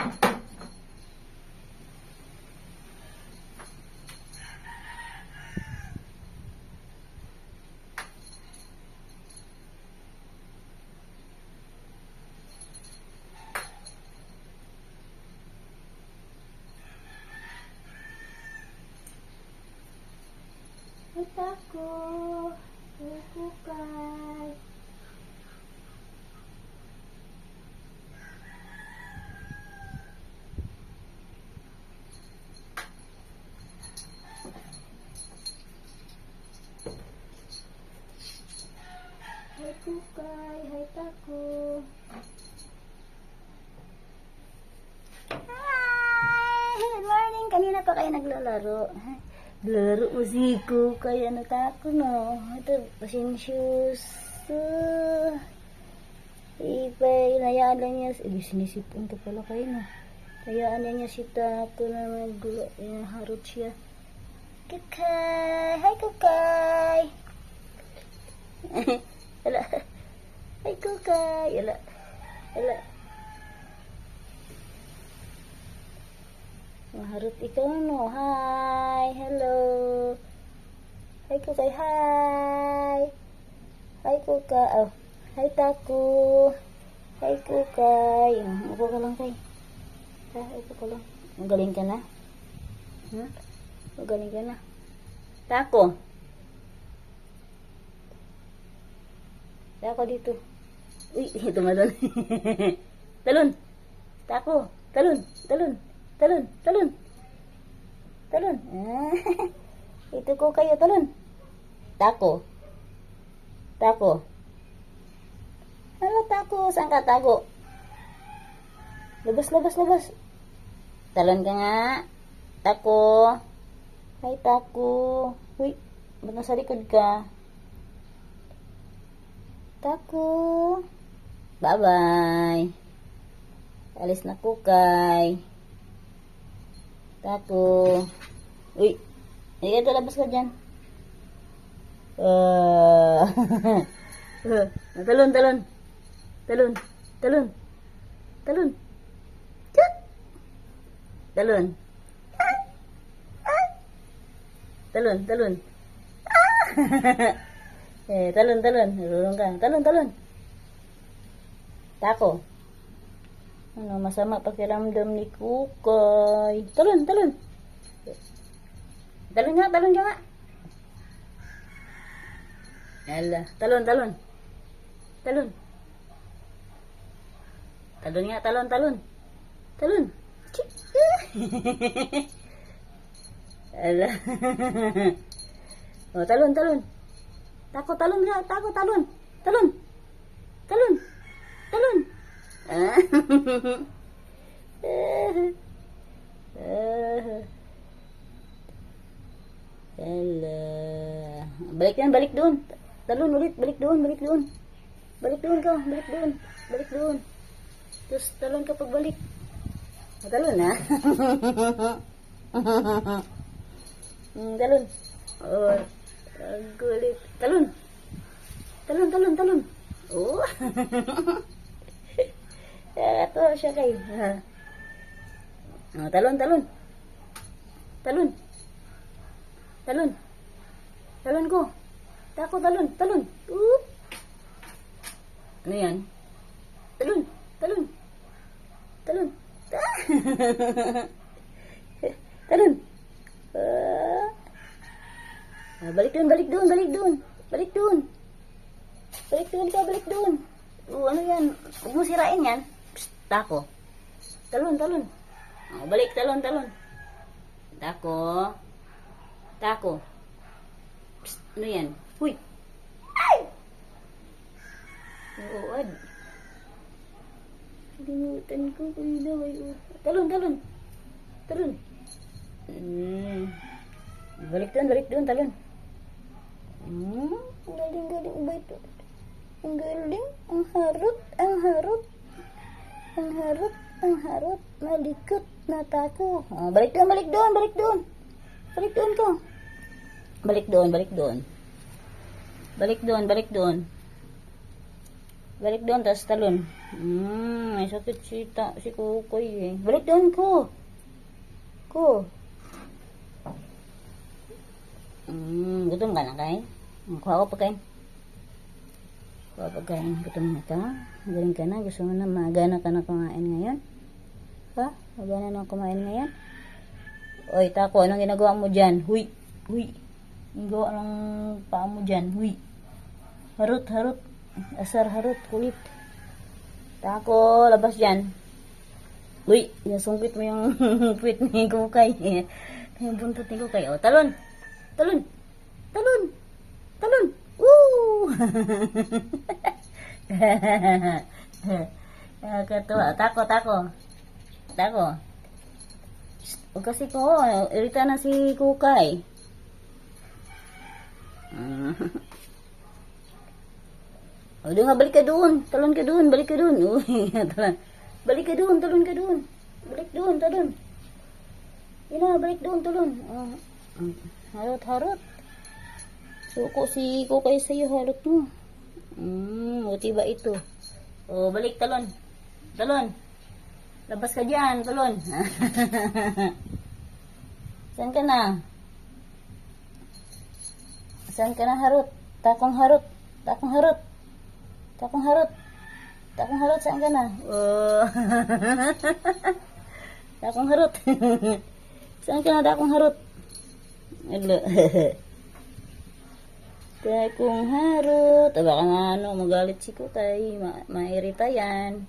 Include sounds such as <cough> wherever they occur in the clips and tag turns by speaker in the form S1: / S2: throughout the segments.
S1: At ako, kukay, hai tako. Hi! Good morning! Kanina pa kayo naglalaro. Laro mo si Kukay. Ano tako no? Ito, pasinsiyos. Uh, Ipay, nayaan lang niya. Eh, sinisipon ko pala kayo no. Nayaan lang niya si Tako na magulo. Inaharot siya. Kukay! Hi Kukay! <laughs> Wala. Hi Kukay! Wala. Wala. Maharot ikaw no. Hi. Hello. Hi Kukay. Hi. Hi Kukay. Oh. Hi Taku. Hi Kukay. Oh, Upo ka lang kay. Ha, upo ka lang. Magaling ka na? Ha? Magaling ka na. Tako. Tako dito. Uy, <laughs> tumalon. talon. Tako. Talon. Talon. Talon. Talon. Talon. Ah, <laughs> ito ko kayo, talon. Tako. Tako. Ano tako? Saan ka tago? Labas, labas, labas. Talon ka nga. Tako. Hi, tako. Uy, ba't nasa likod ka? Tako. Bye-bye. Alis na po kay. Tako. Uy. Ay, ito, labas ka dyan. Uh, <laughs> talon, talon. Talon. Talon. Talon. Talon. Talon, talon. <laughs> eh, talon, talon. Marunong ka. Talon, talon. Tako. Ano, masama pakiramdam ni Kukay. Talon, talon. Talon nga, talon ka nga. Ala, talon, talon. Talon. Talon nga, talon, talon. Talon. <laughs> Chik. Ala. <laughs> oh, talon, talon. Tako, talon nga, tako, talon. Talon. Talon. Talon. Ah. <laughs> Ala. Balik yan, balik doon. Talon ulit, balik doon, balik doon. Balik doon ka, balik doon. Balik doon. Terus talon ka pagbalik. Talon ha. <laughs> Hmm, talon. Oh, ang kulit. Talon. Talon, talon, talon. Oh. <laughs> Ito siya kay. Ha. Oh, talon, talon. Talon. Talon. Talon ko. Tako, talon, talon. Oop. Ano yan? Talon, talon. Talon. <laughs> talon. Ah. Ah, balik doon, balik doon, balik doon. Balik doon. Balik doon ka, balik doon. Oh, ano yan? Huwag mo sirain yan. Psst, tako. Talon, talon. Oh, balik, talon, talon. Tako. Tako. Psst, ano yan? Huy. Ay! Oo, ad. Kalimutan ko, kuya may utak. Talon, talon. Talon. Hmm. Balik doon, balik doon, talon. Hmm, ang galing, galing ba ito? Ang galing, ang harot, ang harot. Ang harot, ang harot. Malikot, natako. Oh, balik doon, balik doon, balik doon. Balik doon ko. Balik doon, balik doon. Balik doon, balik doon. Balik doon, tapos talon. Hmm, may sakit si, ta, si Kukoy eh. Balik doon ko. Ko. Hmm, gutom ka na kay? Kuha ko pagkain. Kuha pagkain. Gutom na ka? Galing ka na? Gusto mo na magana ka na kumain ngayon? Ha? Magana na kumain ngayon? Oy, tako, anong ginagawa mo dyan? Huy, huy. Ang gawa ng paa mo dyan? Huy. Harot, harot. Asar, harot, kulit. Tako, labas dyan. Uy, nasungkit mo yung puwit ni Kukay. Yung buntot ni Kukay. O, talon. Talon. Talon. Talon. Woo! <laughs> Nakakatuwa. Tako, tako. Tako. Huwag kasi ko. Irita na si Kukay. <laughs> O, doon nga, balik ka doon. Talon ka doon, balik ka doon. Uy, <laughs> talon. Balik ka doon, talon ka doon. Balik doon, talon. Yun na, balik doon, talon. Oh, mm. harot, harot. Suko si Kukay sa'yo, harot mo. Hmm, buti ba ito? O, balik, talon. Talon. Labas <laughs> ka dyan, talon. Saan ka na? Saan ka na, harot? Takong harot. Takong harot. Takong harot. Takong harot, saan ka na? Oh. <laughs> takong harot. saan <laughs> ka na, takong harot? Alo. <laughs> takong harot. Ah, baka nga ano, magalit si Kukay. Ma mairita yan.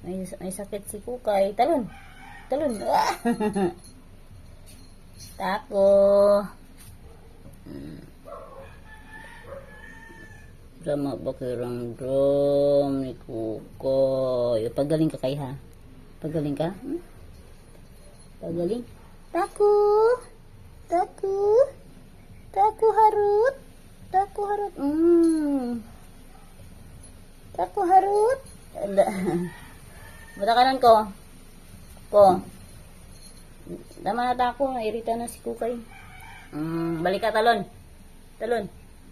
S1: May, may sakit si Kukay. Talon. Talon. <laughs> Tako. Hmm. Sama pakiramdam ni Kukoy. Pagaling ka kay ha? Pagaling ka? Hmm? Pagaling? Taku! Taku! Taku harut! Taku harut! Hmm. Taku harut! Bata <laughs> kanan ko. Ko. Tama na tako. Nairita na si Kukay. Hmm. Balik ka talon. Talon.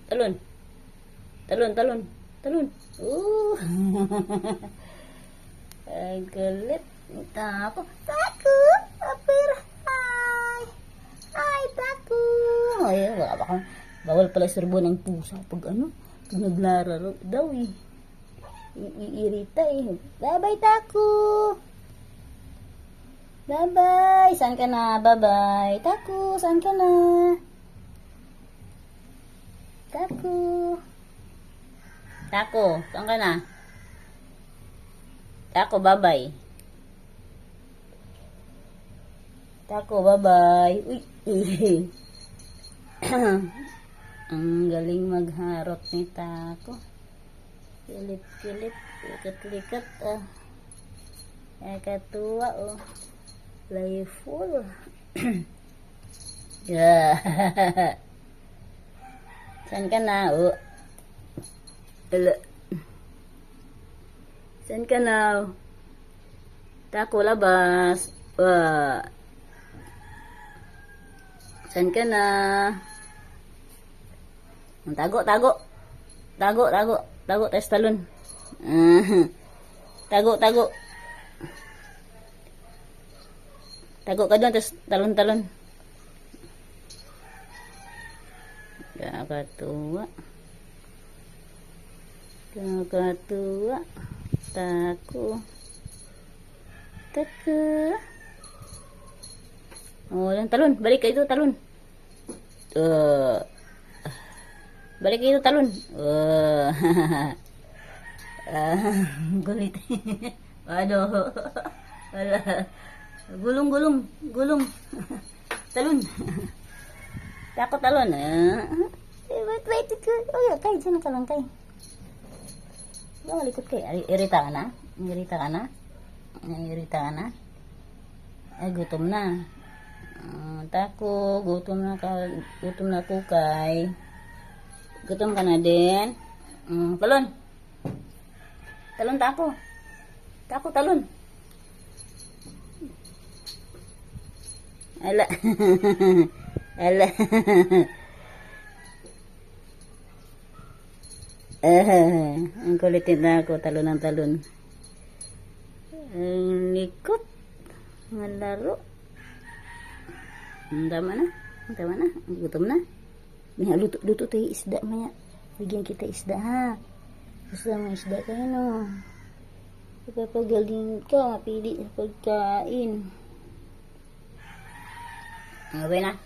S1: Talon. Talon, talon, talon. Uh. <laughs> Ay, galit. Tako. Tako! Apir! Ay! Ay, tako! Ay, baka baka. Bawal pala serbo ng pusa pag ano. Pag naglararo daw eh. Iirita eh. Bye-bye, tako! Bye-bye! Saan ka na? Bye-bye! Tako! Saan ka na? Tako! Tako, saan ka na? Tako, bye-bye. Tako, bye-bye. Uy, <laughs> <clears throat> Ang galing magharot ni Tako. Kilit-kilit, likat-likat, ah. Nakatuwa, oh. Playful. <clears throat> yeah. <laughs> Saan ka na, oh? Ala. Saan ka na? Tako, labas. Wa. Saan ka na? Tago, tago. Tago, tago. Tago, tes talon. Ah. <laughs> Tago, tago. Tago ka doon, tes talon-talon. Kakatuwa. Kakatuwa. Tako. Tako. Oh, yan talon. Balik ka ito, talon. Uh, balik ito, talon. Uh, ah, gulit. Ano? Wala. Gulong, gulong. Gulong. talon. Tako talon. Ah. Eh, wait, wait. Oh, kay, dyan ka lang, kay. Yung kay. Irita ka na? Irita ka na? Irita ka na? Ay, gutom na. Ah, tako, gutom na ka, gutom na kukay. Gutom ka na din. Mm, talon. Talon tako. Tako, talon. Ala. <laughs> Ala. <laughs> Ah, ang kulitin na ako, talon ng talon. Ang likot. Ang laro. Ang tama na. Ang tama na. Gutom na. May luto, luto tayo isda maya. Bigyan kita isda ha. Gusto mo isda kayo no. Ipapagaling ka, mapili sa pagkain. Okay na.